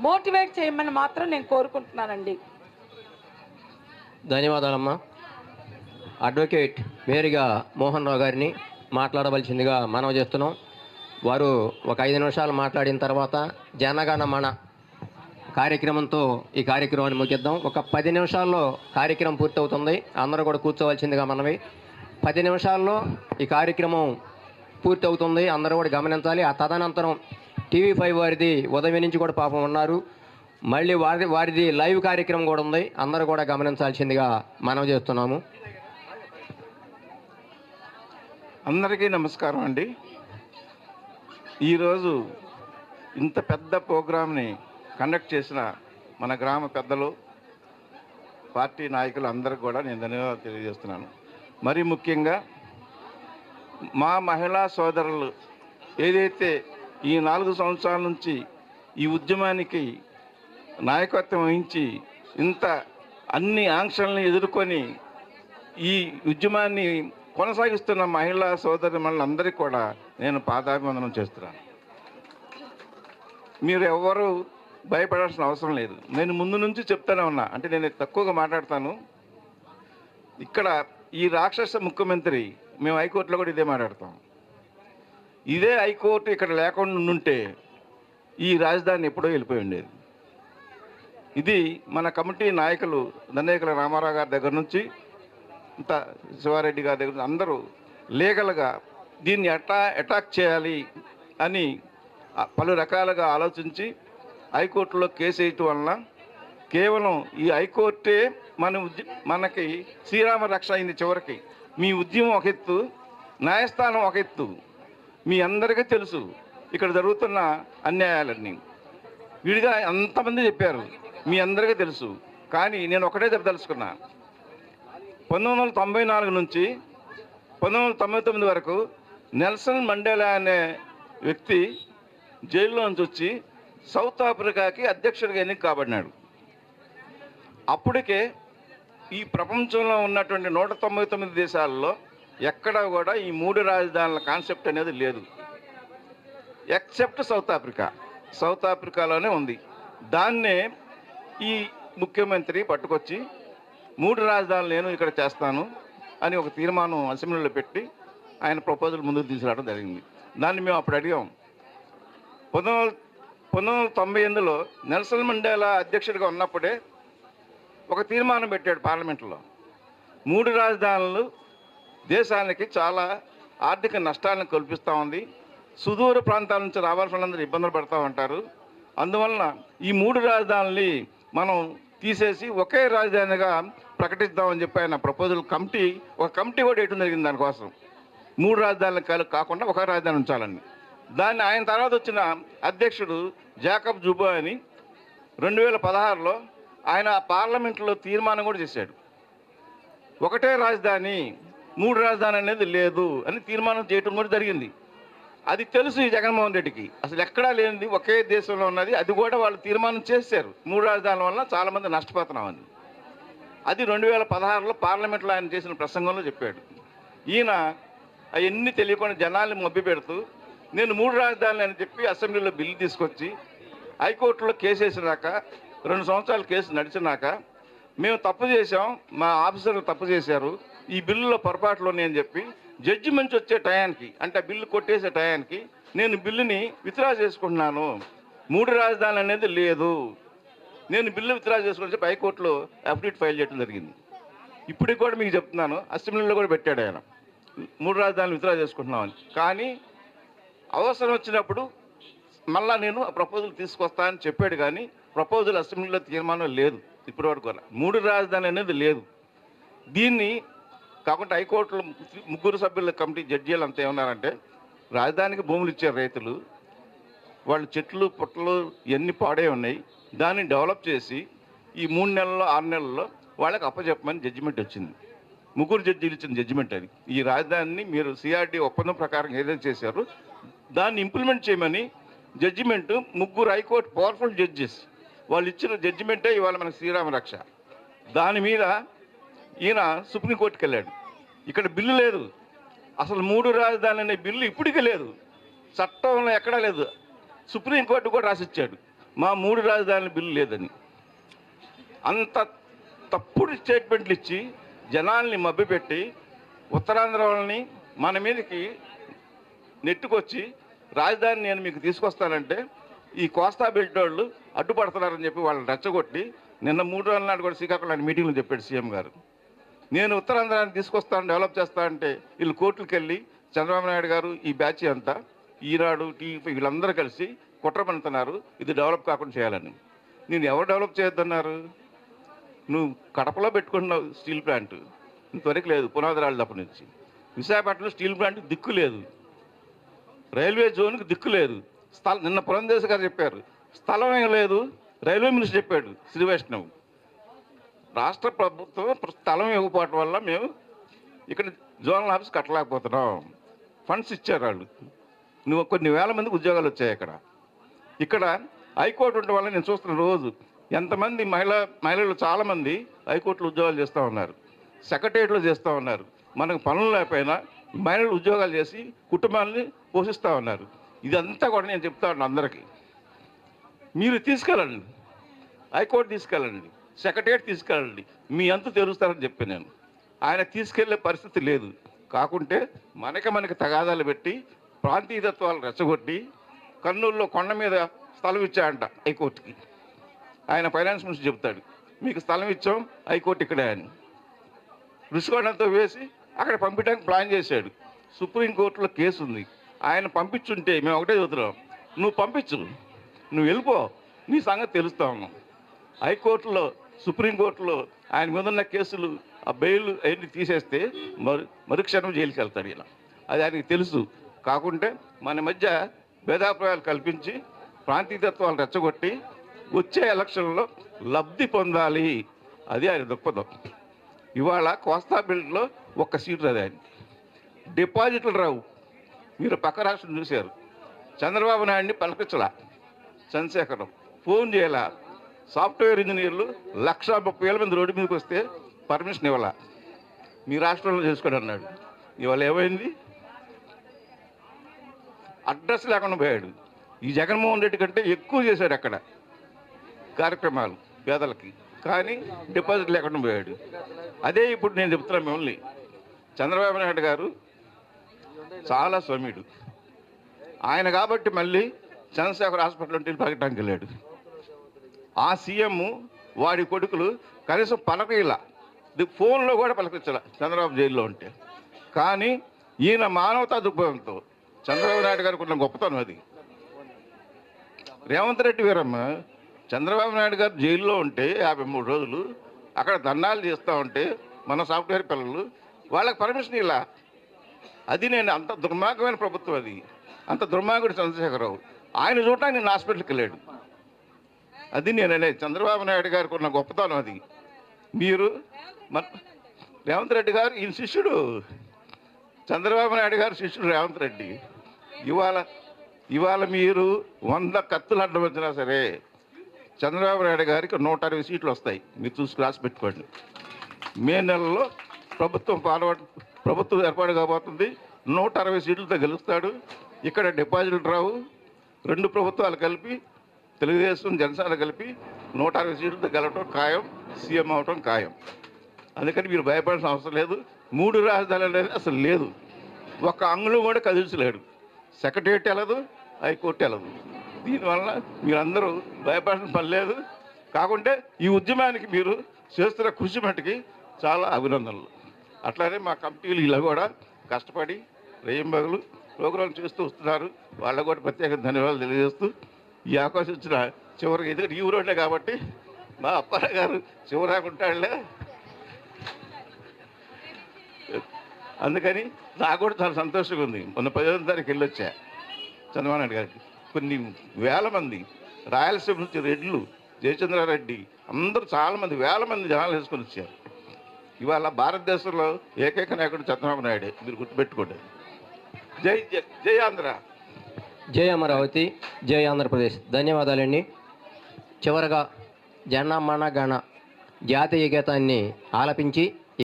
Motivate చేయమని మాత్రం నేను కోరుకుంటున్నానండి. ధన్యవాదాలమ్మా. అడ్వకేట్ మేరీగా మోహన్ రావు గారిని మాట్లాడవలసిందిగా మనవి చేస్తున్నాం. వారు ఒక ఐదు నిమిషాలు మాట్లాడిన తర్వాత జనగణమన కార్యక్రమంతో ఈ కార్యక్రమాన్ని ముగిద్దాం. ఒక పది నిమిషాల్లో కార్యక్రమం పూర్తవుతుంది. అందరూ కూడా కూర్చోవలసిందిగా మనవి. పది నిమిషాల్లో ఈ కార్యక్రమం పూర్తవుతుంది. అందరూ కూడా గమనించాలి. ఆ తదనంతరం టీవీ ఫైవ్ వారిది ఉదయం నుంచి కూడా పాపం ఉన్నారు. మళ్ళీ వారి వారిది లైవ్ కార్యక్రమం కూడా ఉంది. అందరూ కూడా గమనించాల్సిందిగా మనం చేస్తున్నాము. అందరికీ నమస్కారం అండి. ఈరోజు ఇంత పెద్ద ప్రోగ్రామ్ని కండక్ట్ చేసిన మన గ్రామ పెద్దలు పార్టీ నాయకులు అందరికి కూడా నేను ధన్యవాదాలు తెలియజేస్తున్నాను. మరి ముఖ్యంగా మా మహిళా సోదరులు ఏదైతే ఈ నాలుగు సంవత్సరాల నుంచి ఈ ఉద్యమానికి నాయకత్వం వహించి ఇంత అన్ని ఆంక్షలను ఎదుర్కొని ఈ ఉద్యమాన్ని కొనసాగిస్తున్న మహిళా సోదరి మనందరికీ కూడా నేను పాదాభివందనం చేస్తున్నాను. మీరు ఎవరు భయపడాల్సిన అవసరం లేదు. నేను ముందు నుంచి చెప్తానే ఉన్నా అంటే నేను తక్కువగా మాట్లాడతాను. ఇక్కడ ఈ రాక్షస ముఖ్యమంత్రి మేము హైకోర్టులో కూడా ఇదే మాట్లాడతాం. ఇదే హైకోర్టు ఇక్కడ లేకుండా ఉంటే ఈ రాజధాని ఎప్పుడో వెళ్ళిపోయి ఉండేది. ఇది మన కమిటీ నాయకులు దండేకల రామారావు గారి దగ్గర నుంచి ఇంత శివారెడ్డి గారి దగ్గర నుంచి అందరూ లీగల్గా దీన్ని అటా అటాక్ చేయాలి అని పలు రకాలుగా ఆలోచించి హైకోర్టులో కేసు వేయటం వలన కేవలం ఈ హైకోర్టే మన ఉద్య మనకి శ్రీరామ రక్ష అయింది చివరికి. మీ ఉద్యమం ఒక ఎత్తు న్యాయస్థానం ఒక ఎత్తు. మీ అందరికీ తెలుసు. ఇక్కడ జరుగుతున్న అన్యాయాలన్నీ. విడిగా అంతమంది చెప్పారు? మీ అందరికీ తెలుసు. కానీ నేను ఒకటే చెప్పదలుచుకున్నా పంతొమ్మిది వందల తొంభై నాలుగు నుంచి పంతొమ్మిది వందల తొంభై తొమ్మిది వరకు నెల్సన్ మండేలా అనే వ్యక్తి జైల్లో నుంచి వచ్చి సౌత్ ఆఫ్రికాకి అధ్యక్షుడిగా ఎన్నిక కాబడినాడు. అప్పటికే ఈ ప్రపంచంలో ఉన్నటువంటి నూట తొంభై తొమ్మిది దేశాల్లో ఎక్కడ కూడా ఈ మూడు రాజధానుల కాన్సెప్ట్ అనేది లేదు. ఎక్సెప్ట్ సౌత్ ఆఫ్రికా సౌత్ ఆఫ్రికాలోనే ఉంది. దాన్నే ఈ ముఖ్యమంత్రి పట్టుకొచ్చి మూడు రాజధానులు నేను ఇక్కడ చేస్తాను అని ఒక తీర్మానం అసెంబ్లీలో పెట్టి ఆయన ప్రపోజల్ ముందుకు తీసుకురావడం జరిగింది. దాన్ని మేము అప్పుడు అడిగాం. పంతొమ్మిది పంతొమ్మిది వందల తొంభై ఎనిమిదిలో నెల్సన్ మండేలా అధ్యక్షుడిగా ఉన్నప్పుడే ఒక తీర్మానం పెట్టాడు పార్లమెంట్లో. మూడు రాజధానులు దేశానికి చాలా ఆర్థిక నష్టాలను కల్పిస్తూ ఉంది. సుదూర ప్రాంతాల నుంచి రావాల్సిన వాళ్ళందరూ ఇబ్బందులు పడుతూ ఉంటారు. అందువలన ఈ మూడు రాజధానుల్ని మనం తీసేసి ఒకే రాజధానిగా ప్రకటిద్దామని చెప్పి ఆయన ప్రపోజల్ కమిటీ ఒక కమిటీ కూడా వేయటం జరిగింది దానికోసం. మూడు రాజధానులు కాకుండా ఒక రాజధాని ఉంచాలని. దాన్ని ఆయన తర్వాత వచ్చిన అధ్యక్షుడు జాకబ్ జుబో అని రెండు వేల పదహారులో ఆయన పార్లమెంట్లో తీర్మానం కూడా చేశాడు. ఒకటే రాజధాని మూడు రాజధాని అనేది లేదు అని తీర్మానం చేయటం కూడా జరిగింది. అది తెలుసు ఈ జగన్మోహన్ రెడ్డికి. అసలు ఎక్కడా లేనిది ఒకే దేశంలో ఉన్నది అది కూడా వాళ్ళు తీర్మానం చేశారు. మూడు రాజధానుల వల్ల చాలామంది నష్టపోతున్నామని అది రెండు వేల పదహారులో పార్లమెంట్లో ఆయన చేసిన ప్రసంగంలో చెప్పాడు. ఈయన అవన్నీ తెలియకుండా జనాల్ని మబ్బి పెడుతూ నేను మూడు రాజధానులు అని చెప్పి అసెంబ్లీలో బిల్లు తీసుకొచ్చి హైకోర్టులో కేసు వేసినాక రెండు సంవత్సరాలు కేసు నడిచినాక మేము తప్పు చేసాం మా ఆఫీసర్లు తప్పు చేశారు ఈ బిల్లులో పొరపాట్లు ఉన్నాయని చెప్పి జడ్జిమెంట్స్ వచ్చే టయానికి అంటే ఆ బిల్లు కొట్టేసే టయానికి నేను బిల్లుని విత్డ్రా చేసుకుంటున్నాను. మూడు రాజధానులు అనేది లేదు. నేను బిల్లు విత్డ్రా చేసుకుని చెప్పి హైకోర్టులో అఫిడవిట్ ఫైల్ చేయడం జరిగింది. ఇప్పటికి కూడా మీకు చెప్తున్నాను అసెంబ్లీలో కూడా పెట్టాడు ఆయన. మూడు రాజధానులు విత్డ్రా చేసుకుంటున్నామని. కానీ అవసరం వచ్చినప్పుడు మళ్ళా నేను ఆ ప్రపోజల్ తీసుకొస్తా అని చెప్పాడు కానీ ప్రపోజల్ అసెంబ్లీలో తీర్మానం లేదు ఇప్పటివరకు మూడు రాజధాని అనేది లేదు. దీన్ని కాకుండా హైకోర్టులో ముగ్గురు సభ్యుల కమిటీ జడ్జీలు అంతా ఏమన్నారంటే రాజధానికి భూములు ఇచ్చారు రైతులు వాళ్ళు చెట్లు పుట్టలు ఇవన్నీ పాడే ఉన్నాయి దాన్ని డెవలప్ చేసి ఈ మూడు నెలల్లో ఆరు నెలల్లో వాళ్ళకి అప్పచెప్పమని జడ్జిమెంట్ వచ్చింది. ముగ్గురు జడ్జీలు ఇచ్చిన జడ్జిమెంట్ అది. ఈ రాజధానిని మీరు సిఆర్డి ఒప్పందం ప్రకారం ఏదైతే చేశారో దాన్ని ఇంప్లిమెంట్ చేయమని జడ్జిమెంట్ ముగ్గురు హైకోర్టు పవర్ఫుల్ జడ్జెస్ వాళ్ళు ఇచ్చిన జడ్జిమెంటే ఇవాళ మన శ్రీరామ రక్ష. దాని మీద ఈయన సుప్రీంకోర్టుకి వెళ్ళాడు ఇక్కడ బిల్లు లేదు. అసలు మూడు రాజధాని అనే బిల్లు ఇప్పటికీ లేదు. చట్టంలో ఎక్కడా లేదు. సుప్రీంకోర్టు కూడా రాసిచ్చాడు. మా మూడు రాజధానుల బిల్లు లేదని. అంత తప్పుడు స్టేట్మెంట్లు ఇచ్చి జనాల్ని మభ్యపెట్టి ఉత్తరాంధ్ర వాళ్ళని మన మీదకి నెట్టుకొచ్చి రాజధాని నేను మీకు తీసుకొస్తానంటే ఈ కోస్తా బెల్ట్ వాళ్ళు అడ్డుపడుతున్నారని చెప్పి వాళ్ళని రెచ్చగొట్టి నిన్న మూడు రోజుల నాడు కూడా శ్రీకాకుళం మీటింగ్లో చెప్పాడు సీఎం గారు. నేను ఉత్తరాంధ్రాన్ని తీసుకొస్తాను డెవలప్ చేస్తా అంటే వీళ్ళు కోర్టులకు వెళ్ళి చంద్రబాబు నాయుడు గారు ఈ బ్యాచ్ అంతా ఈనాడు టీవీ వీళ్ళందరూ కలిసి కుట్ర ఇది డెవలప్ కాకుండా చేయాలని. నేను ఎవరు డెవలప్ చేయొద్దన్నారు? నువ్వు కడపలో పెట్టుకుంటున్నావు స్టీల్ ప్లాంట్. ఇంతవరకు లేదు పునాదిరాళ్ళు తప్ప నుంచి. విశాఖపట్నంలో స్టీల్ ప్లాంట్ దిక్కు లేదు. రైల్వే జోన్కి దిక్కు లేదు. స్థలం నిన్న పురంధేశ్ గారు చెప్పారు. స్థలం ఏం లేదు. రైల్వే మినిస్టర్ చెప్పాడు శ్రీ వైష్ణవ్. రాష్ట్ర ప్రభుత్వం స్థలం ఇవ్వకపోవటం వల్ల మేము ఇక్కడ జోనల్ ఆఫీస్ కట్టలేకపోతున్నాం. ఫండ్స్ ఇచ్చారు వాళ్ళు. నువ్వు కొన్ని వేల మందికి ఉద్యోగాలు వచ్చాయి ఇక్కడ ఇక్కడ హైకోర్టు ఉండడం వల్ల నేను చూస్తున్న రోజు ఎంతమంది మహిళ మహిళలు చాలామంది హైకోర్టులో ఉద్యోగాలు చేస్తూ ఉన్నారు. సెక్రటరియట్లో చేస్తూ ఉన్నారు. మనకు పనులు లేకపోయినా మహిళలు ఉద్యోగాలు చేసి కుటుంబాన్ని పోషిస్తూ ఉన్నారు. ఇదంతా కూడా నేను చెప్తా ఉన్నాను అందరికీ. మీరు తీసుకెళ్ళండి. హైకోర్టు తీసుకెళ్ళండి. సెక్రటరియట్ తీసుకెళ్ళండి. మీ అంత తెరుస్తారని చెప్పి నేను. ఆయన తీసుకెళ్ళే పరిస్థితి లేదు. కాకుంటే మనకి మనకి తగాదాలు పెట్టి ప్రాంతీయతత్వాలు రెచ్చగొట్టి కర్నూలులో కొండ మీద స్థలం ఇచ్చాయంట హైకోర్టుకి. ఆయన ఫైనాన్స్ మినిస్టర్ చెప్తాడు మీకు స్థలం ఇచ్చాం హైకోర్టు ఇక్కడే అని. రుషికొండంతో వేసి అక్కడ పంపించడానికి ప్లాన్ చేశాడు. సుప్రీంకోర్టులో కేసు ఉంది. ఆయన పంపించుంటే మేము ఒకటే చదువుతున్నాం నువ్వు పంపించు. నువ్వు వెళ్ళిపో. నీ సంగతి తెలుస్తాము. హైకోర్టులో సుప్రీంకోర్టులో ఆయన మీద ఉన్న కేసులు ఆ బెయిల్ అవన్నీ తీసేస్తే మరు మరుక్షణం జైలుకి వెళ్తాడు ఇలా. అది ఆయనకి తెలుసు. కాకుంటే మన మధ్య భేదాభిప్రాయాలు కల్పించి ప్రాంతీయతత్వాలు రెచ్చగొట్టి వచ్చే ఎలక్షన్లో లబ్ధి పొందాలి. అది ఆయన దృక్పథం. ఇవాళ కోస్తా బిల్డ్లో ఒక్క సీటు అది ఆయన డిపాజిట్లు రావు. మీరు పక్క రాష్ట్రం చూశారు. చంద్రబాబు నాయుడిని పలకరించలా. చంద్రశేఖరం ఫోన్ చేయాల? సాఫ్ట్వేర్ ఇంజనీర్లు లక్ష ముప్పై వేల మంది రోడ్డు మీదకి వస్తే పర్మిషన్ ఇవ్వాల. మీ రాష్ట్రంలో చేసుకోండి అన్నాడు. ఇవాళ ఏమైంది? అడ్రస్ లేకుండా పోయాడు. ఈ జగన్మోహన్ రెడ్డి కంటే ఎక్కువ చేశాడు అక్కడ కార్యక్రమాలు పేదలకి. కానీ డిపాజిట్ లేకుండా పోయాడు. అదే ఇప్పుడు నేను చెప్తున్నాను మిమ్మల్ని. చంద్రబాబు నాయుడు గారు చాలా స్వామిడు. ఆయన కాబట్టి మళ్ళీ చంద్రశేఖర్ హాస్పిటల్ ఉంటే ప్రకటనకి వెళ్ళాడు. ఆ సీఎం వాడి కొడుకులు కనీసం పలకఇలా ఫోన్లో కూడా పలకరించాల చంద్రబాబు జైల్లో ఉంటే. కానీ ఈయన మానవతా దృక్పథంతో చంద్రబాబు నాయుడు గారికి ఉన్న గొప్పతనం అది. రేవంత్ రెడ్డి వీరమ్మ చంద్రబాబు నాయుడు గారు జైల్లో ఉంటే యాభై మూడు రోజులు అక్కడ దండాలు చేస్తూ ఉంటే మన సాఫ్ట్వేర్ పిల్లలు వాళ్ళకి పర్మిషన్ ఇలా. అది నేను అంత దుర్మార్గమైన ప్రభుత్వం అది. అంత దుర్మార్గుడు చంద్రశేఖరరావు. ఆయన చూడటానికి నేను హాస్పిటల్కి వెళ్ళాడు. అది నేను అనేది చంద్రబాబు నాయుడు గారికి ఉన్న గొప్పతనం అది. మీరు రేవంత్ రెడ్డి గారు ఈయన శిష్యుడు. చంద్రబాబు నాయుడు గారు శిష్యుడు రేవంత్ రెడ్డి. ఇవాళ ఇవాళ మీరు వంద కత్తులు అడ్డం వచ్చినా సరే చంద్రబాబు నాయుడు గారికి నూట అరవై సీట్లు వస్తాయి. మీరు చూసి క్లాస్ పెట్టుకోండి. మే నెలలో ప్రభుత్వం పాల్గొ ప్రభుత్వం ఏర్పాటు కాబోతుంది. నూట అరవై సీట్లతో గెలుస్తాడు. ఇక్కడ డిపాజిట్లు రావు. రెండు ప్రభుత్వాలు కలిపి తెలుగుదేశం జనసేన కలిపి నూట అరవై సీట్లు గెలవటం ఖాయం సీఎం అవటం ఖాయం. అందుకని మీరు భయపడాల్సిన అవసరం లేదు. మూడు రాజధానులు అనేది అసలు లేదు. ఒక్క అంగుళం కూడా కదిలించలేడు. సెక్రటరియట్ వెళ్ళదు హైకోర్టు వెళ్ళదు. దీనివల్ల మీరందరూ భయపడాల్సిన పని లేదు. కాకుంటే ఈ ఉద్యమానికి మీరు చేస్తున్న కృషి మటుకి చాలా అభినందనలు. అట్లానే మా కమిటీలు ఇలా కూడా కష్టపడి రేయింబగలు ప్రోగ్రాం చేస్తూ వస్తున్నారు. వాళ్ళకు కూడా ప్రత్యేక ధన్యవాదాలు తెలియజేస్తూ ఈ అవకాశం ఇచ్చిన చివరికి ఎందుకంటే ఈ ఊరోళ్ళే కాబట్టి మా అప్పారావు గారు చివరాకుంటాడులే అందుకని నాకు కూడా చాలా సంతోషంగా ఉంది. మొన్న పదిహేను తారీఖు వెళ్ళొచ్చా చంద్రబాబు నాయుడు గారికి. కొన్ని వేల మంది రాయలసీమ నుంచి రెడ్లు జయచంద్రారెడ్డి అందరూ చాలామంది వేల మంది జనాలు వేసుకొని వచ్చారు. ఇవాళ భారతదేశంలో ఏకైక నాయకుడు చంద్రబాబు నాయుడే. మీరు గుర్తుపెట్టుకోండి. జై జై జై ఆంధ్ర. జై అమరావతి జై ఆంధ్రప్రదేశ్. ధన్యవాదాలండి. చివరగా జనమణ గణ జాతీయ గీతాన్ని ఆలపించి